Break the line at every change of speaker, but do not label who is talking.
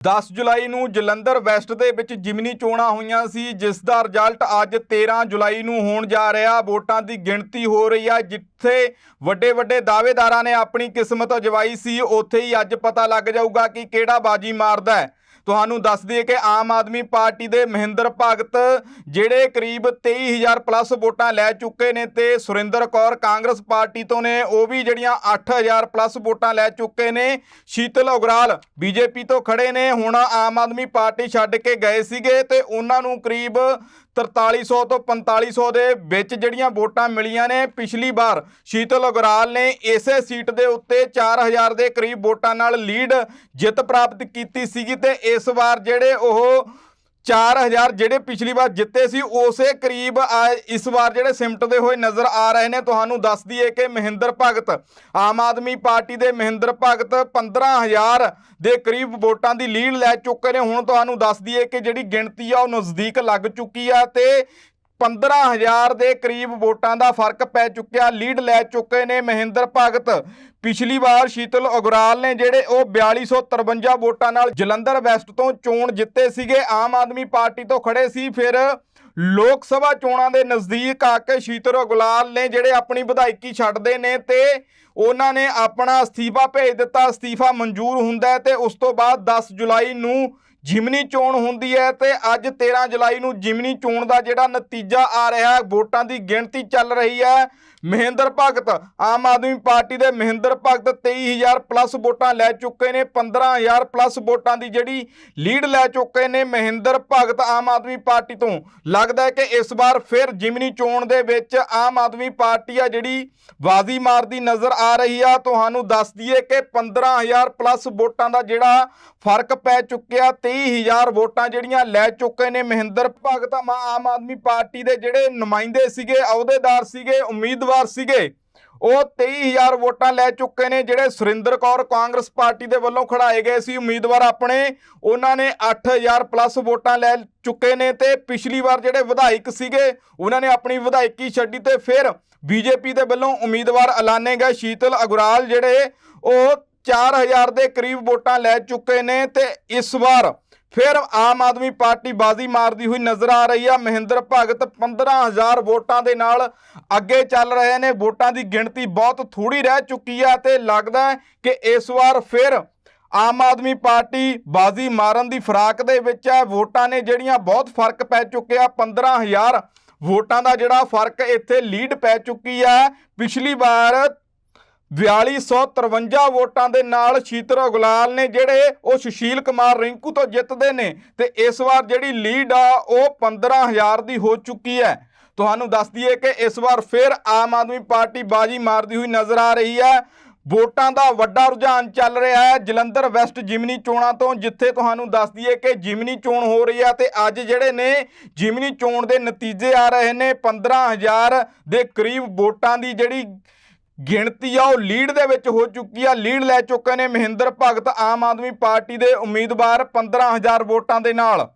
10 ਜੁਲਾਈ ਨੂੰ ਜਲੰਧਰ ਵੈਸਟ ਦੇ ਵਿੱਚ ਜਿਮਨੀ ਚੋਣਾਂ ਹੋਈਆਂ ਸੀ, ਜਿਸ ਦਾ ਰਿਜ਼ਲਟ ਅੱਜ 13 ਜੁਲਾਈ ਨੂੰ ਹੋਣ ਜਾ ਰਿਹਾ। ਵੋਟਾਂ ਦੀ ਗਿਣਤੀ ਹੋ ਰਹੀ ਹੈ, ਜਿੱਥੇ ਵੱਡੇ ਵੱਡੇ ਦਾਅਵੇਦਾਰਾਂ ਨੇ ਆਪਣੀ ਕਿਸਮਤ ਅਜਵਾਈ ਸੀ, ਉੱਥੇ ਹੀ ਅੱਜ ਪਤਾ ਲੱਗ ਜਾਊਗਾ ਕਿ ਕਿਹੜਾ ਬਾਜੀ ਮਾਰਦਾ ਹੈ। ਤੁਹਾਨੂੰ ਦੱਸ ਦਈਏ ਕਿ ਆਮ ਆਦਮੀ ਪਾਰਟੀ ਦੇ ਮਹਿੰਦਰ ਭਗਤ, ਜਿਹੜੇ ਕਰੀਬ 23000 ਪਲੱਸ ਵੋਟਾਂ ਲੈ ਚੁੱਕੇ ਨੇ ਤੇ ਸੁਰਿੰਦਰ ਕੌਰ ਕਾਂਗਰਸ ਪਾਰਟੀ ਤੋਂ ਨੇ, ਉਹ ਵੀ ਜਿਹੜੀਆਂ 8000 ਪਲੱਸ ਵੋਟਾਂ ਲੈ ਚੁੱਕੇ ਨੇ। ਸ਼ੀਤਲ ਉਗਰਾਲ ਬੀਜੇਪੀ ਤੋਂ ਖੜੇ ਨੇ, ਹੁਣ ਆਮ ਆਦਮੀ ਪਾਰਟੀ ਛੱਡ ਕੇ ਗਏ ਸੀਗੇ ਤੇ ਉਹਨਾਂ ਨੂੰ ਕਰੀਬ 4300 ਤੋਂ 4500 ਦੇ ਵਿੱਚ ਜਿਹੜੀਆਂ ਵੋਟਾਂ ਮਿਲੀਆਂ ਨੇ, ਪਿਛਲੀ ਵਾਰ ਸ਼ੀਤਲ ਅਗਰਾਲ ਨੇ ਇਸੇ ਸੀਟ ਦੇ ਉੱਤੇ 4000 ਦੇ ਕਰੀਬ ਵੋਟਾਂ ਨਾਲ ਲੀਡ ਜਿੱਤ ਪ੍ਰਾਪਤ ਕੀਤੀ ਸੀਗੀ ਤੇ ਇਸ ਵਾਰ ਜਿਹੜੇ ਉਹ 4000 ਜਿਹੜੇ ਪਿਛਲੀ ਵਾਰ ਜਿੱਤੇ ਸੀ, ਉਸੇ ਕਰੀਬ ਆ- ਇਸ ਵਾਰ ਜਿਹੜੇ ਸਿਮਟਦੇ ਹੋਏ ਨਜ਼ਰ ਆ ਰਹੇ ਨੇ, ਤੁਹਾਨੂੰ ਦੱਸ ਦਈਏ ਕਿ ਮਹਿੰਦਰ ਭਗਤ, ਆਮ ਆਦਮੀ ਪਾਰਟੀ ਦੇ ਮਹਿੰਦਰ ਭਗਤ 15000 ਦੇ ਕਰੀਬ ਵੋਟਾਂ ਦੀ ਲੀਡ ਲੈ ਚੁੱਕੇ ਨੇ। ਹੁਣ ਤੁਹਾਨੂੰ ਦੱਸ ਦਈਏ ਕਿ ਜਿਹੜੀ ਗਿਣਤੀ ਆ, ਉਹ ਨਜ਼ਦੀਕ ਲੱਗ ਚੁੱਕੀ ਆ ਤੇ 15000 ਦੇ ਕਰੀਬ ਵੋਟਾਂ ਦਾ ਫ਼ਰਕ ਪੈ ਚੁੱਕਿਆ। ਲੀਡ ਲੈ ਚੁੱਕੇ ਨੇ ਮਹਿੰਦਰ ਭਗਤ। ਪਿਛਲੀ ਵਾਰ ਸ਼ੀਤਲ ਅਗਰਾਲ ਨੇ ਜਿਹੜੇ ਉਹ 4253 ਵੋਟਾਂ ਨਾਲ ਜਲੰਧਰ ਵੈਸਟ ਤੋਂ ਚੋਣ ਜਿੱਤੇ ਸੀਗੇ, ਆਮ ਆਦਮੀ ਪਾਰਟੀ ਤੋਂ ਖੜੇ ਸੀ। ਫਿਰ ਲੋਕ ਸਭਾ ਚੋਣਾਂ ਦੇ ਨਜ਼ਦੀਕ ਆ ਕੇ ਸ਼ੀਤਲ ਅਗਰਾਲ ਨੇ ਜਿਹੜੇ ਆਪਣੀ ਵਿਧਾਇਕੀ ਛੱਡਦੇ ਨੇ ਤੇ ਉਹਨਾਂ ਨੇ ਆਪਣਾ ਅਸਤੀਫਾ ਭੇਜ ਦਿੱਤਾ। ਅਸਤੀਫਾ ਮਨਜ਼ੂਰ ਹੁੰਦਾ ਹੈ ਤੇ ਉਸ ਤੋਂ ਬਾਅਦ 10 ਜੁਲਾਈ ਨੂੰ ਜਿਮਨੀ ਚੋਣ ਹੁੰਦੀ ਹੈ ਤੇ ਅੱਜ 13 ਜੁਲਾਈ ਨੂੰ ਜਿਮਨੀ ਚੋਣ ਦਾ ਜਿਹੜਾ ਨਤੀਜਾ ਆ ਰਿਹਾ ਵੋਟਾਂ ਦੀ ਗਿਣਤੀ ਚੱਲ ਰਹੀ ਹੈ। ਮਹਿੰਦਰ ਭਗਤ, ਆਮ ਆਦਮੀ ਪਾਰਟੀ ਦੇ ਮਹਿੰਦਰ ਭਗਤ 23000 ਪਲੱਸ ਵੋਟਾਂ ਲੈ ਚੁੱਕੇ ਨੇ 15000 ਪਲੱਸ ਵੋਟਾਂ ਦੀ ਜਿਹੜੀ ਲੀਡ ਲੈ ਚੁੱਕੇ ਨੇ ਮਹਿੰਦਰ ਭਗਤ ਆਮ ਆਦਮੀ ਪਾਰਟੀ ਤੋਂ। ਲੱਗਦਾ ਹੈ ਕਿ ਇਸ ਵਾਰ ਫਿਰ ਜਿਮਨੀ ਚੋਣ ਦੇ ਵਿੱਚ ਆਮ ਆਦਮੀ ਪਾਰਟੀ ਆ ਜਿਹੜੀ ਬਾਜ਼ੀ ਮਾਰਦੀ ਨਜ਼ਰ ਆ ਰਹੀ ਆ। ਤੁਹਾਨੂੰ ਦੱਸ ਦਈਏ ਕਿ 15000 ਪਲੱਸ ਵੋਟਾਂ ਦਾ ਜਿਹੜਾ ਫ਼ਰਕ ਪੈ ਚੁੱਕਿਆ 23000 ਵੋਟਾਂ ਜਿਹੜੀਆਂ ਲੈ ਚੁੱਕੇ ਨੇ ਮਹਿੰਦਰ ਭਗਤ ਆਮ ਆਮ ਆਦਮੀ ਪਾਰਟੀ ਦੇ ਜਿਹੜੇ ਨੁਮਾਇੰਦੇ ਸੀਗੇ, ਅਹੁਦੇਦਾਰ ਸੀਗੇ, ਉਮੀਦਵਾਰ ਸੀਗੇ। ਉਹ 23000 ਵੋਟਾਂ ਲੈ ਚੁੱਕੇ ਨੇ, ਜਿਹੜੇ ਸੁਰਿੰਦਰ ਕੌਰ ਕਾਂਗਰਸ ਪਾਰਟੀ ਦੇ ਵੱਲੋਂ ਖੜਾਏ ਗਏ ਸੀ। ਉਮੀਦਵਾਰ ਆਪਣੇ, ਉਹਨਾਂ ਨੇ 8000 ਪਲੱਸ ਵੋਟਾਂ ਲੈ ਚੁੱਕੇ ਨੇ ਤੇ ਪਿਛਲੀ ਵਾਰ ਜਿਹੜੇ ਵਿਧਾਇਕ ਸੀਗੇ, ਉਹਨਾਂ ਨੇ ਆਪਣੀ ਵਿਧਾਇਕੀ ਛੱਡੀ ਤੇ ਫਿਰ ਬੀਜੇਪੀ ਦੇ ਵੱਲੋਂ ਉਮੀਦਵਾਰ ਐਲਾਨੇ ਗਏ। ਸ਼ੀਤਲ ਅਗਰਾਲ ਜਿਹੜੇ, ਉਹ 4000 ਦੇ ਕਰੀਬ ਵੋਟਾਂ ਲੈ ਚੁੱਕੇ ਨੇ ਤੇ ਇਸ ਵਾਰ ਫਿਰ ਆਮ ਆਦਮੀ ਪਾਰਟੀ ਬਾਜ਼ੀ ਮਾਰਦੀ ਹੋਈ ਨਜ਼ਰ ਆ ਰਹੀ ਆ। ਮਹਿੰਦਰ ਭਗਤ 15000 ਵੋਟਾਂ ਦੇ ਨਾਲ ਅੱਗੇ ਚੱਲ ਰਹੇ ਨੇ। ਵੋਟਾਂ ਦੀ ਗਿਣਤੀ ਬਹੁਤ ਥੋੜੀ ਰਹਿ ਚੁੱਕੀ ਆ ਤੇ ਲੱਗਦਾ ਕਿ ਇਸ ਵਾਰ ਫਿਰ ਆਮ ਆਦਮੀ ਪਾਰਟੀ ਬਾਜ਼ੀ ਮਾਰਨ ਦੀ ਫਰਾਕ ਦੇ ਵਿੱਚ ਹੈ ਵੋਟਾਂ ਨੇ ਜਿਹੜੀਆਂ ਬਹੁਤ ਫ਼ਰਕ ਪੈ ਚੁੱਕਿਆ 15000 ਵੋਟਾਂ ਦਾ ਜਿਹੜਾ ਫ਼ਰਕ ਇੱਥੇ ਲੀਡ ਪੈ ਚੁੱਕੀ ਹੈ ਪਿਛਲੀ ਵਾਰ 4253 ਵੋਟਾਂ ਦੇ ਨਾਲ ਸ਼ੀਤਲ ਗੁਲਾਲ ਨੇ ਜਿਹੜੇ ਉਹ ਸੁਸ਼ੀਲ ਕੁਮਾਰ ਰਿੰਕੂ ਤੋਂ ਜਿੱਤਦੇ ਨੇ ਤੇ ਇਸ ਵਾਰ ਜਿਹੜੀ ਲੀਡ ਆ, ਉਹ 15000 ਦੀ ਹੋ ਚੁੱਕੀ ਹੈ। ਤੁਹਾਨੂੰ ਦੱਸ ਦਈਏ ਕਿ ਇਸ ਵਾਰ ਫਿਰ ਆਮ ਆਦਮੀ ਪਾਰਟੀ ਬਾਜੀ ਮਾਰਦੀ ਹੋਈ ਨਜ਼ਰ ਆ ਰਹੀ ਹੈ। ਵੋਟਾਂ ਦਾ ਵੱਡਾ ਰੁਝਾਨ ਚੱਲ ਰਿਹਾ ਹੈ ਜਲੰਧਰ ਵੈਸਟ ਜਿਮਨੀ ਚੋਣਾਂ ਤੋਂ, ਜਿੱਥੇ ਤੁਹਾਨੂੰ ਦੱਸ ਦਈਏ ਕਿ ਜਿਮਨੀ ਚੋਣ ਹੋ ਰਹੀ ਹੈ ਤੇ ਅੱਜ ਜਿਹੜੇ ਨੇ ਜਿਮਨੀ ਚੋਣ ਦੇ ਨਤੀਜੇ ਆ ਰਹੇ ਨੇ। 15000 ਦੇ ਕਰੀਬ ਵੋਟਾਂ ਦੀ ਜਿਹੜੀ ਗਿਣਤੀ ਆ, ਉਹ ਲੀਡ ਦੇ ਵਿੱਚ ਹੋ ਚੁੱਕੀ ਆ। ਲੀਡ ਲੈ ਚੁੱਕੇ ਨੇ ਮਹਿੰਦਰ ਭਗਤ ਆਮ ਆਦਮੀ ਪਾਰਟੀ ਦੇ ਉਮੀਦਵਾਰ 15000 ਵੋਟਾਂ ਦੇ ਨਾਲ।